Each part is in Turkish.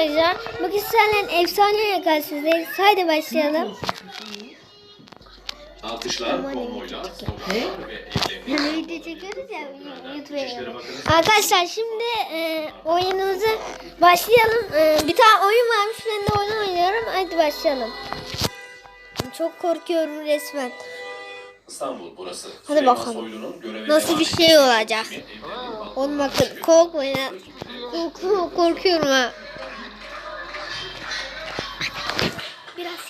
arkadaşlar. Bugün sizlerle efsane karşınızdayız. Haydi başlayalım. Alkışlar, konvoylar. Arkadaşlar şimdi e, oyunumuza başlayalım. E, bir tane oyun varmış ben de oyun oynuyorum. Hadi başlayalım. Çok korkuyorum resmen. İstanbul burası. Hadi Süleyman bakalım. Nasıl bir şey olacak? Oğlum bakın korkmayın korkuyorum ha.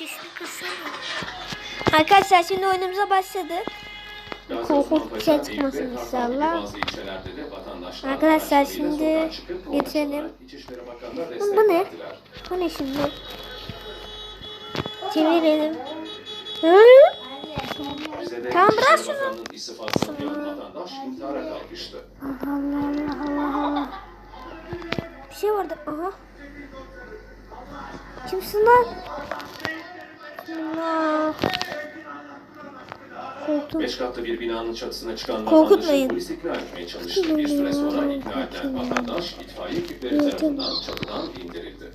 Sesini kıssana. Arkadaşlar şimdi oyunumuza başladık. Osman bir şey çıkmasın inşallah. Arkadaşlar şimdi Bakanı'na Bu ne? Bu ne şimdi? Çevirelim. Hı? Tamam, bırak şunu. Allah Allah Allah. Bir şey vardı. Aha. Kimsin lan? Korktum. Beş katlı bir binanın çatısına çıkan Korkutmayın. vatandaşı polis ikna etmeye çalıştı. Bir süre sonra ikna edilen vatandaş itfaiye ekipleri tarafından çatıdan indirildi.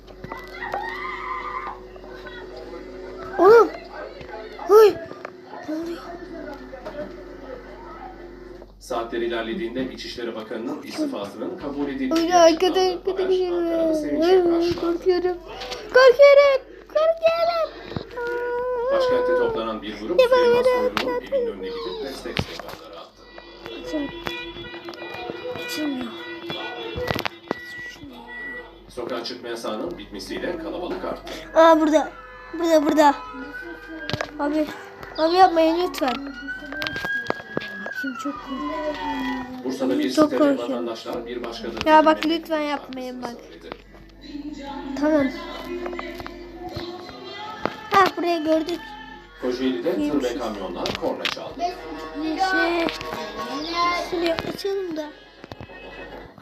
Oğlum. Huy. Ne oluyor? Saatler ilerlediğinde İçişleri Bakanı'nın istifasının kabul edildiği Öyle açıklandı. arkada arkada Haber Ankara'da sevinçle gidiyorum. karşılandı. Korkuyorum. Korkuyorum. Toplanan bir grup Süleyman Soylu'nun evinin önüne gidip destek sloganları attı. Açılmıyor. Sokağa çıkma yasağının bitmesiyle kalabalık arttı. Aa burada. Burada burada. Abi. Abi yapmayın lütfen. Şimdi çok korkuyorum. Bursa'da bir Çok sitede korkuyorum. vatandaşlar bir başka da Ya bak lütfen yapmayın bak. Tamam. Ha buraya gördük. Kocaeli'de tır ve kamyonlar korna çaldı. Neyse. Şurayı açalım da.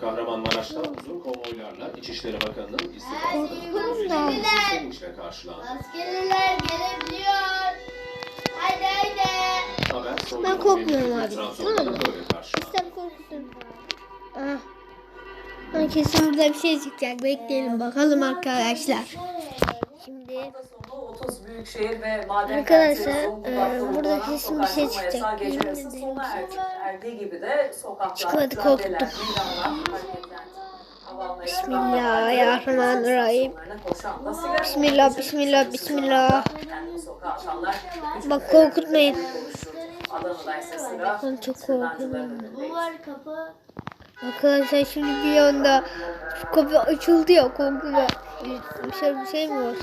Kahramanmaraş'ta uzun konvoylarla İçişleri Bakanı'nın da. sevinçle karşılandı. Askerler gelebiliyor. Haydi haydi. Haber Ben korkmuyorum abi. Tamam mı? Sen korkutun. Aha. Ha, kesin burada bir şey çıkacak. Bekleyelim bakalım arkadaşlar. Şimdi 30 büyükşehir ve maden Arkadaşlar, kentleri Zonguldak'ta e, burada kesin bir şey çıkacak. ederim. sona erdi. Erdiği gibi de sokaklar, Çıkmadı, korktum. Bismillahirrahmanirrahim. Bismillah, bismillah, bismillah. Bak korkutmayın. Ben çok kapı. Arkadaşlar şimdi bir anda şu kapı açıldı ya korkuyorum. Bir şey, bir şey mi var?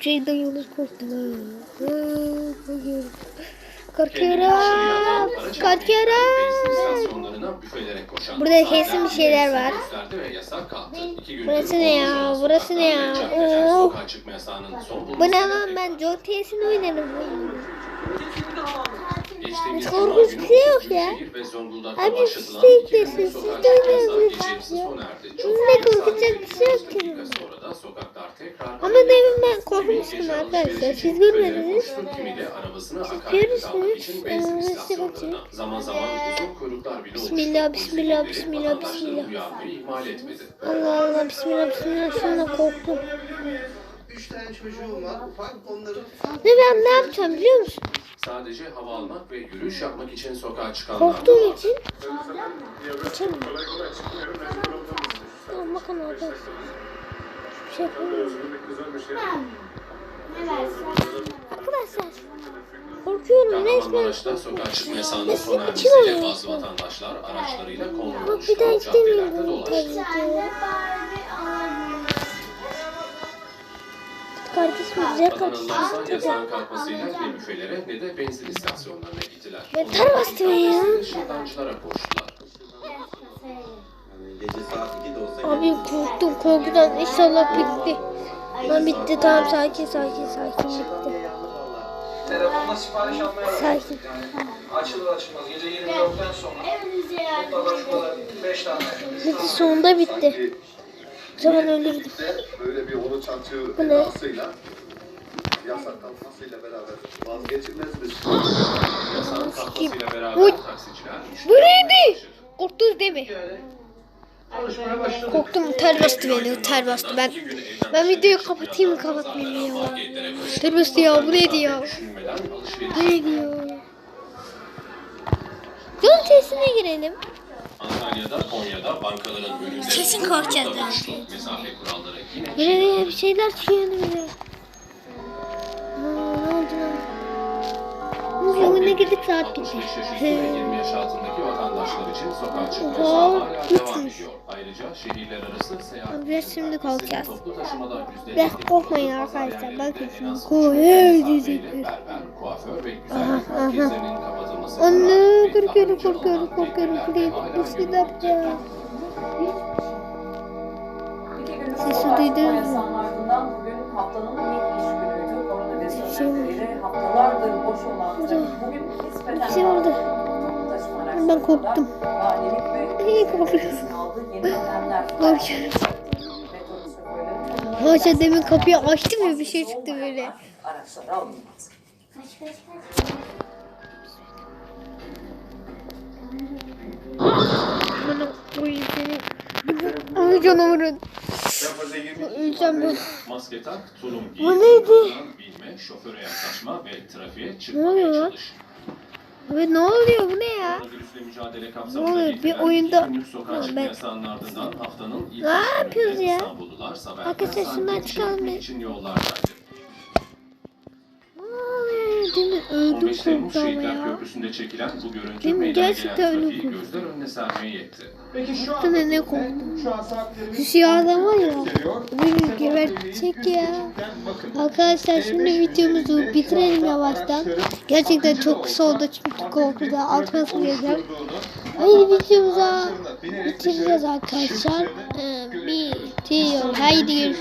Bir şeyden yalnız korktum. Korkuyorum. Korkuyorum. Korkuyorum. Burada kesin bir şeyler var. Burası ne ya? Burası ne ya? Oo. Bu ne lan ben John T'sini oynarım. Geçtiğimiz Korkunç bir şey yok ya. Abi başlatılan siz iki de günlük siz sokağa de çıkma Ee, istasyonlarına. Zaman zaman uzun kuyruklar bile oluştu. Bismillah, bismillah, bismillah, bismillah. Allah Allah bismillah bismillah şuna korktum. Üç tane çocuğum var. Ufak onları Ne ben ne yapacağım biliyor musun? Sadece hava almak ve yürüyüş yapmak için sokağa çıkanlar Korktuğum için açamıyorum. Tamam bakın arkadaşlar. Şey yapamıyorum. Arkadaşlar korkuyorum resmen. Sokağa çıkma yasağının sona ermesiyle bazı vatandaşlar araçlarıyla konvoy Bak bir daha istemiyorum. dolaştı. Kardeşim güzel Vatandaşlar kardeşim. yasağın kalkmasıyla ne büfelere ne de benzin istasyonlarına gittiler. Yeter Onlar bastı be ya. Şırdancılara koştular. yani gece saat 2'de olsa Abi korktum korkudan inşallah bitti. Lan bitti tamam sakin sakin sakin bitti. Telefonla sipariş almaya. Sakin. Açılır açılmaz gece 24'ten sonra Evinize mutlaka kadar 5 tane. Bitti sonunda bitti. O zaman ölürdüm. böyle bir onu ne? edasıyla yasak kalkmasıyla beraber vazgeçilmez bir Yasağın kalkmasıyla beraber taksiciler Bu neydi? Korktunuz değil mi? Çalışmaya başladık. Korktum ter bastı beni ter bastı. Ben ben videoyu kapatayım mı kapatmayayım mı ya? Ter bastı ya bu neydi ya? Bu neydi ya? Yol testine girelim. Antalya'da, Konya'da bankaların önünde Kesin korkacağız. Mesafe kuralları yine Buraya bir şeyler çıkıyor önümüze. Girdik saat 65 gitti. ve 20 yaş altındaki vatandaşlar için sokağa çıkma devam ediyor. Ayrıca şehirler arası seyahat Biraz şimdi korkacağız. Toplu taşımada Biraz %50 korkmayın arkadaşlar. Bakın şimdi az koy, üç hey mesafeyle diyecekler. Kuaför ve Aha, güzellik aha. merkezlerinin kapatılması Anne korkuyorum korkuyorum olan korkuyorum. tedbirler Buraya Sesi duydunuz mu? bugün haftanın ilk iş günüydü. Koronavirüs Şey önlemleriyle haftalardır boş olan trafik bugün nispeten şey oldu. Ben korktum. Ve İyi korkuyorum. Hoca demin kapıyı açtım ya bir şey çıktı böyle. Araçlara alınmaz. Bana koyayım seni. Ay canavarın. Öleceğim ben. Maske tak, tulum giy, bilme, şoföre yaklaşma ve trafiğe lan? çalış. Abi ne oluyor bu ne ya? Koronavirüsle mücadele Ne kapsamında oluyor? Bir oyunda- günlük sokağa çıkma ben- yasağının ardından haftanın ilk Ne yapıyoruz ya? İstanbullular sabahtan Arkadaşlar saat için yollardaydı. Demin öldüm 15 Temmuz korktum Şehitler ya. Köprüsü'nde çekilen bu görüntü Değil mi? meydana Gerçekten gelen öyle trafiği korktum. gözler önüne sermeye yetti. Peki şu Baksana an ne korktum. şu an saatlerimiz Şu siyah adam var ya. gösteriyor. Beni gebertecek ya. Arkadaşlar şimdi videomuzu bitirelim yavaştan. Gerçekten çok kısa oldu çünkü korkuda altına süreceğim. Haydi videomuza bitireceğiz arkadaşlar. Ee, bitiyor. Haydi görüşürüz.